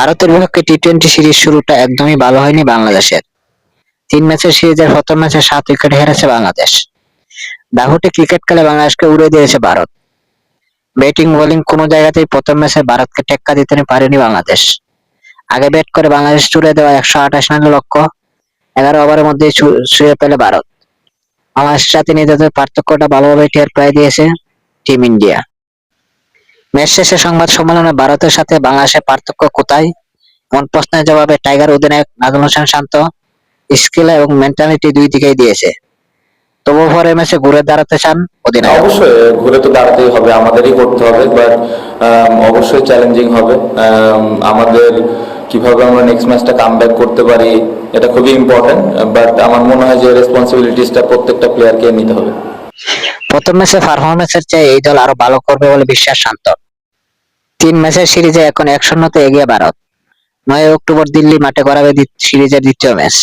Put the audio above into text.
ভারতের বিপক্ষে T twenty series শুরুটা একদমই ভালো হয়নি বাংলাদেশের। তিন ম্যাচের সিরিজের প্রথম ম্যাচে সাত উইকেট হেরেছে বাংলাদেশ। দাহুটে ক্রিকেট খেলে বাংলাদেশকে উড়ে দিয়েছে ভারত। ব্যাটিং বোলিং কোনো জায়গাতেই প্রথম ম্যাচে ভারতকে টেক্কা দিতে পারেনি বাংলাদেশ। আগে ব্যাট করে বাংলাদেশ তুলে দেওয়া একশো আঠাশ রানের লক্ষ্য, এগারো ওভারের মধ্যে ছুঁয়ে পেলে ভারত। বাংলাদেশের সাথে নিজেদের পার্থক্যটা ভালোভাবে টের পেয়ে দিয়েছে টিম ইন্ডিয়া ম্যাচ শেষে সংবাদ সম্মেলনে ভারতের সাথে বাংলাদেশের পার্থক্য কোথায়? এমন প্রশ্নের জবাবে টাইগার অধিনায়ক নাজমুল হোসেন শান্ত স্কিল এবং মেন্টালিটি দুই দিকেই দিয়েছে। তবু ম্যাচে ঘুরে দাঁড়াতে চান অধিনায়ক। অবশ্যই ঘুরে তো দাঁড়াতেই হবে আমাদেরই করতে হবে বাট অবশ্যই চ্যালেঞ্জিং হবে। আম, আমাদের কীভাবে আমরা নেক্সট ম্যাচটা কাম করতে পারি এটা খুবই ইম্পর্টেন্ট বাট আমার মনে হয় যে রেসপন্সিবিলিটিসটা প্রত্যেকটা প্লেয়ারকে নিতে হবে। প্রথম ম্যাচে পারফরমেন্সের চেয়ে এই দল আরও ভালো করবে বলে বিশ্বাস শান্ত। তিন ম্যাচের সিরিজে এখন এক শূন্যতে এগিয়ে ভারত। নয় অক্টোবর দিল্লি মাঠে গড়াবে সিরিজের দ্বিতীয় ম্যাচ।